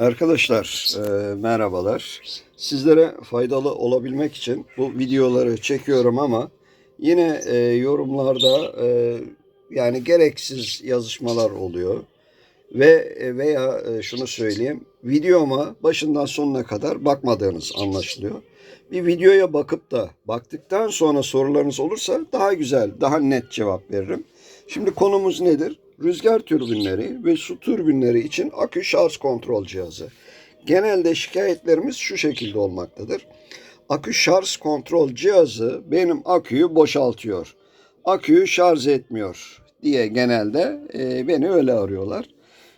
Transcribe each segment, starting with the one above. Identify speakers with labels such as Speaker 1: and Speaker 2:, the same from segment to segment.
Speaker 1: Arkadaşlar e, merhabalar. Sizlere faydalı olabilmek için bu videoları çekiyorum ama yine e, yorumlarda e, yani gereksiz yazışmalar oluyor. Ve e, veya e, şunu söyleyeyim videoma başından sonuna kadar bakmadığınız anlaşılıyor. Bir videoya bakıp da baktıktan sonra sorularınız olursa daha güzel, daha net cevap veririm. Şimdi konumuz nedir? Rüzgar türbinleri ve su türbinleri için akü şarj kontrol cihazı. Genelde şikayetlerimiz şu şekilde olmaktadır. Akü şarj kontrol cihazı benim aküyü boşaltıyor. Aküyü şarj etmiyor diye genelde e, beni öyle arıyorlar.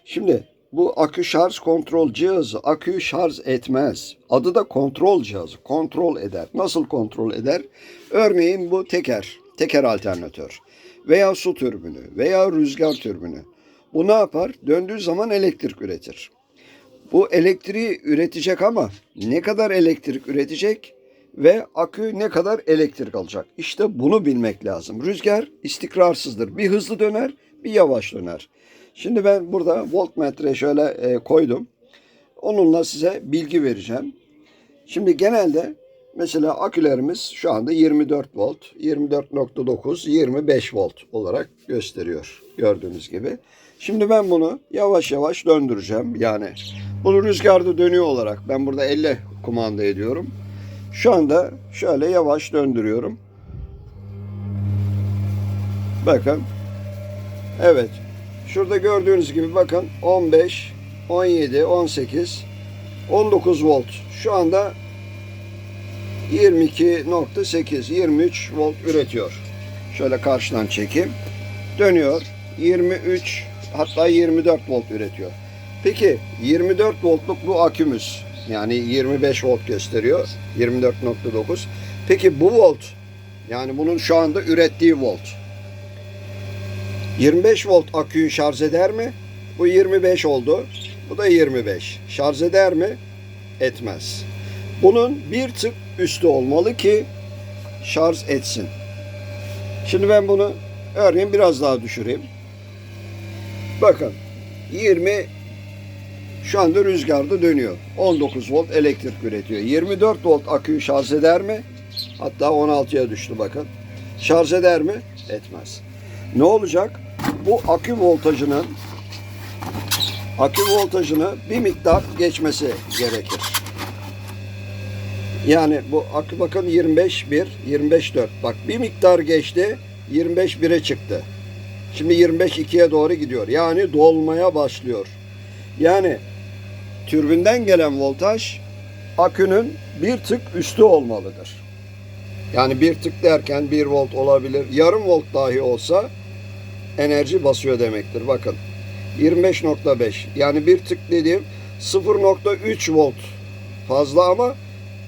Speaker 1: Şimdi bu akü şarj kontrol cihazı aküyü şarj etmez. Adı da kontrol cihazı. Kontrol eder. Nasıl kontrol eder? Örneğin bu teker, teker alternatör veya su türbünü veya rüzgar türbünü. Bu ne yapar? Döndüğü zaman elektrik üretir. Bu elektriği üretecek ama ne kadar elektrik üretecek ve akü ne kadar elektrik alacak? İşte bunu bilmek lazım. Rüzgar istikrarsızdır. Bir hızlı döner, bir yavaş döner. Şimdi ben burada voltmetre şöyle e, koydum. Onunla size bilgi vereceğim. Şimdi genelde mesela akülerimiz şu anda 24 volt, 24.9, 25 volt olarak gösteriyor gördüğünüz gibi. Şimdi ben bunu yavaş yavaş döndüreceğim. Yani bunu rüzgarda dönüyor olarak ben burada elle kumanda ediyorum. Şu anda şöyle yavaş döndürüyorum. Bakın. Evet. Şurada gördüğünüz gibi bakın 15, 17, 18, 19 volt. Şu anda 22.8, 23 volt üretiyor. Şöyle karşıdan çekeyim. Dönüyor. 23 hatta 24 volt üretiyor. Peki 24 voltluk bu akümüz yani 25 volt gösteriyor. 24.9. Peki bu volt yani bunun şu anda ürettiği volt 25 volt aküyü şarj eder mi? Bu 25 oldu. Bu da 25. Şarj eder mi? Etmez. Bunun bir tık üstü olmalı ki şarj etsin. Şimdi ben bunu örneğin biraz daha düşüreyim. Bakın 20 şu anda rüzgarda dönüyor. 19 volt elektrik üretiyor. 24 volt aküyü şarj eder mi? Hatta 16'ya düştü bakın. Şarj eder mi? Etmez. Ne olacak? Bu akü voltajının akü voltajını bir miktar geçmesi gerekir. Yani bu akü bakın 25 1, 25 4. Bak bir miktar geçti, 25 1'e çıktı. Şimdi 25 2'ye doğru gidiyor. Yani dolmaya başlıyor. Yani türbinden gelen voltaj akünün bir tık üstü olmalıdır. Yani bir tık derken 1 volt olabilir. Yarım volt dahi olsa enerji basıyor demektir. Bakın 25.5 yani bir tık dediğim 0.3 volt fazla ama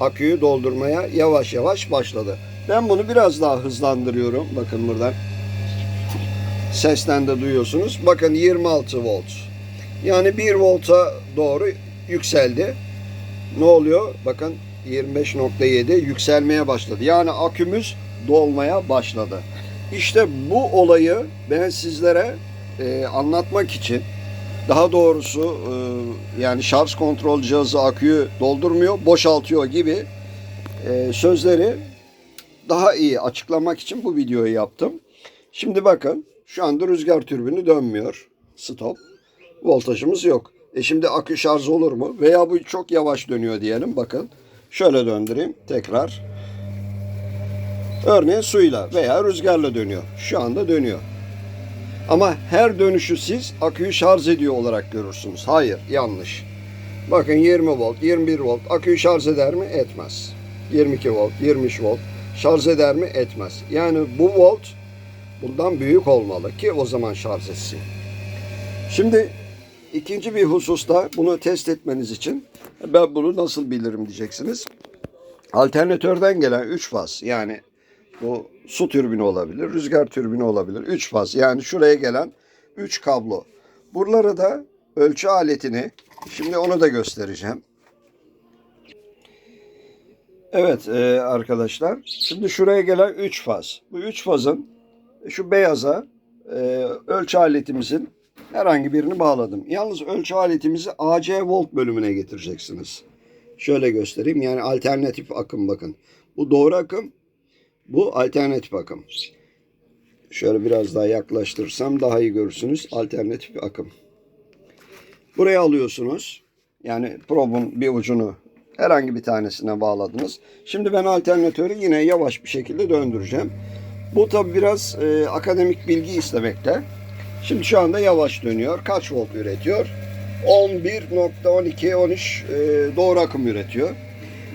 Speaker 1: aküyü doldurmaya yavaş yavaş başladı. Ben bunu biraz daha hızlandırıyorum. Bakın buradan sesten de duyuyorsunuz. Bakın 26 volt. Yani 1 volta doğru yükseldi. Ne oluyor? Bakın 25.7 yükselmeye başladı. Yani akümüz dolmaya başladı. İşte bu olayı ben sizlere e, anlatmak için daha doğrusu e, yani şarj kontrol cihazı aküyü doldurmuyor, boşaltıyor gibi e, sözleri daha iyi açıklamak için bu videoyu yaptım. Şimdi bakın şu anda rüzgar türbini dönmüyor. Stop. Voltajımız yok. E şimdi akü şarj olur mu? Veya bu çok yavaş dönüyor diyelim. Bakın şöyle döndüreyim tekrar. Örneğin suyla veya rüzgarla dönüyor. Şu anda dönüyor. Ama her dönüşü siz aküyü şarj ediyor olarak görürsünüz. Hayır, yanlış. Bakın 20 volt, 21 volt aküyü şarj eder mi? Etmez. 22 volt, 23 volt şarj eder mi? Etmez. Yani bu volt bundan büyük olmalı ki o zaman şarj etsin. Şimdi ikinci bir hususta bunu test etmeniz için ben bunu nasıl bilirim diyeceksiniz. Alternatörden gelen 3 faz yani bu su türbini olabilir, rüzgar türbini olabilir. 3 faz yani şuraya gelen 3 kablo. Buralara da ölçü aletini şimdi onu da göstereceğim. Evet e, arkadaşlar şimdi şuraya gelen 3 faz. Bu 3 fazın şu beyaza e, ölçü aletimizin Herhangi birini bağladım. Yalnız ölçü aletimizi AC volt bölümüne getireceksiniz. Şöyle göstereyim. Yani alternatif akım bakın. Bu doğru akım. Bu alternatif akım. Şöyle biraz daha yaklaştırırsam daha iyi görürsünüz. Alternatif akım. Buraya alıyorsunuz. Yani probun bir ucunu herhangi bir tanesine bağladınız. Şimdi ben alternatörü yine yavaş bir şekilde döndüreceğim. Bu tabi biraz e, akademik bilgi istemekte. Şimdi şu anda yavaş dönüyor. Kaç volt üretiyor? 11.12 13 e, doğru akım üretiyor.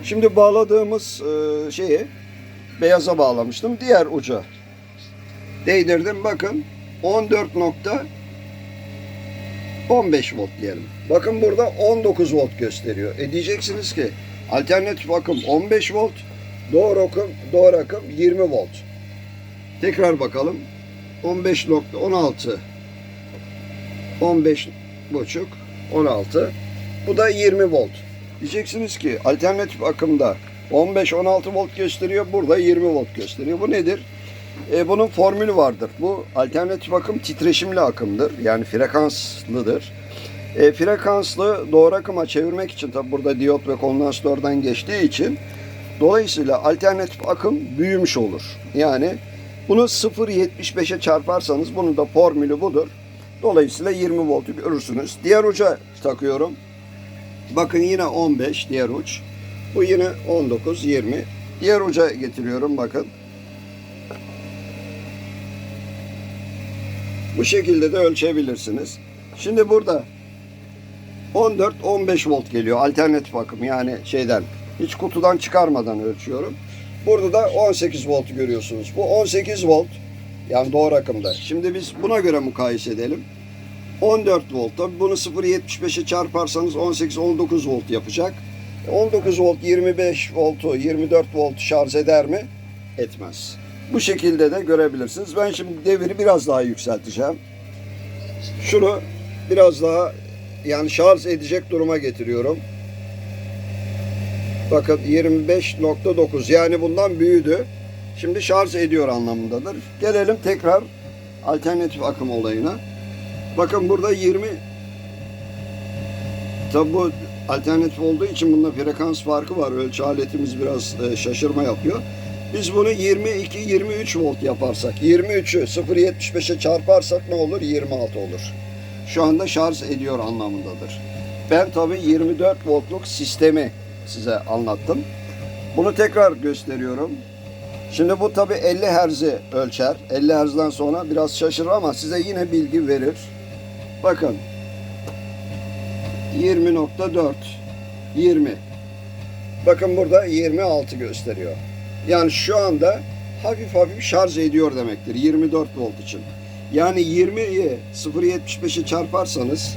Speaker 1: Şimdi bağladığımız e, şeyi beyaza bağlamıştım. Diğer uca değdirdim. Bakın 14.15 volt diyelim. Bakın burada 19 volt gösteriyor. E diyeceksiniz ki alternatif akım 15 volt, doğru akım, doğru akım 20 volt. Tekrar bakalım. 15.16 15 buçuk 16 bu da 20 volt. Diyeceksiniz ki alternatif akımda 15-16 volt gösteriyor. Burada 20 volt gösteriyor. Bu nedir? E, bunun formülü vardır. Bu alternatif akım titreşimli akımdır. Yani frekanslıdır. E, frekanslı doğru akıma çevirmek için tabi burada diyot ve kondansatörden geçtiği için dolayısıyla alternatif akım büyümüş olur. Yani bunu 0.75'e çarparsanız bunun da formülü budur. Dolayısıyla 20 voltu görürsünüz. Diğer uca takıyorum. Bakın yine 15 diğer uç. Bu yine 19, 20. Diğer uca getiriyorum bakın. Bu şekilde de ölçebilirsiniz. Şimdi burada 14-15 volt geliyor alternatif akım yani şeyden hiç kutudan çıkarmadan ölçüyorum. Burada da 18 volt görüyorsunuz. Bu 18 volt yani doğru akımda. Şimdi biz buna göre mukayese edelim. 14 volt. Tabi bunu 0.75'e çarparsanız 18-19 volt yapacak. 19 volt 25 voltu 24 volt şarj eder mi? Etmez. Bu şekilde de görebilirsiniz. Ben şimdi deviri biraz daha yükselteceğim. Şunu biraz daha yani şarj edecek duruma getiriyorum. Bakın 25.9 yani bundan büyüdü. Şimdi şarj ediyor anlamındadır. Gelelim tekrar alternatif akım olayına. Bakın burada 20 Tabi bu alternatif olduğu için bunda frekans farkı var. Ölçü aletimiz biraz e, şaşırma yapıyor. Biz bunu 22-23 volt yaparsak, 23'ü 0.75'e çarparsak ne olur? 26 olur. Şu anda şarj ediyor anlamındadır. Ben tabi 24 voltluk sistemi size anlattım. Bunu tekrar gösteriyorum. Şimdi bu tabi 50 Hz'i ölçer. 50 Hz'den sonra biraz şaşırır ama size yine bilgi verir. Bakın 20.4 20 Bakın burada 26 gösteriyor. Yani şu anda hafif hafif şarj ediyor demektir 24 volt için. Yani 20'yi 0.75'e çarparsanız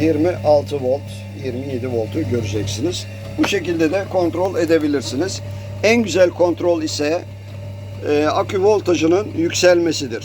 Speaker 1: 26 volt 27 voltu göreceksiniz. Bu şekilde de kontrol edebilirsiniz. En güzel kontrol ise e, akü voltajının yükselmesidir.